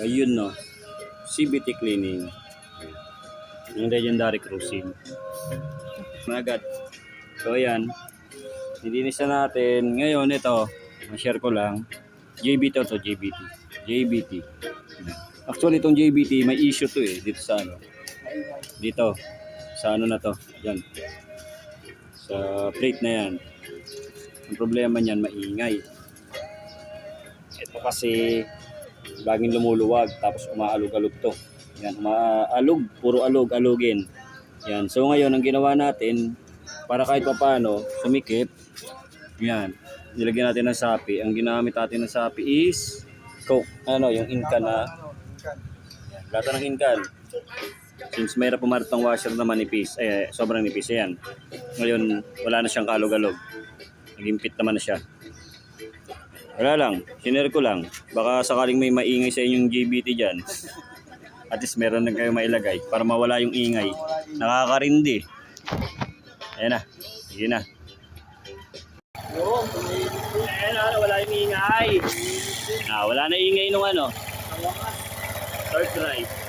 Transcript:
Ayun no. CBT cleaning. Yung legendary cruising. Agad. So ayan. Nilinis na natin. Ngayon ito, share ko lang. JBT to, JBT. JBT. Actually itong JBT may issue to eh dito sa ano. Dito. Sa ano na to. Yan. Sa plate na yan. Ang problema niyan maingay. Ito kasi laging lumuluwag tapos umaalog-alog to. Yan, umaalog, puro alog, alugin. Yan. So ngayon ang ginawa natin para kahit papaano sumikip. Yan. Nilagyan natin ng sapi. Ang ginamit natin ng sapi is coke. Ano, yung inka na yan. Lata ng inkan. Since mayroon pumaritang washer na manipis, eh, sobrang nipis. Ayan. Ngayon, wala na siyang kalog-alog. Nagimpit naman na siya. Wala lang, sinare ko lang. Baka sakaling may maingay sa inyong JBT dyan. At least meron na kayo mailagay para mawala yung ingay. Nakakarindi. Ayan na. Sige na. Ayan na, wala yung ingay. Ah, wala na ingay nung ano. Third drive.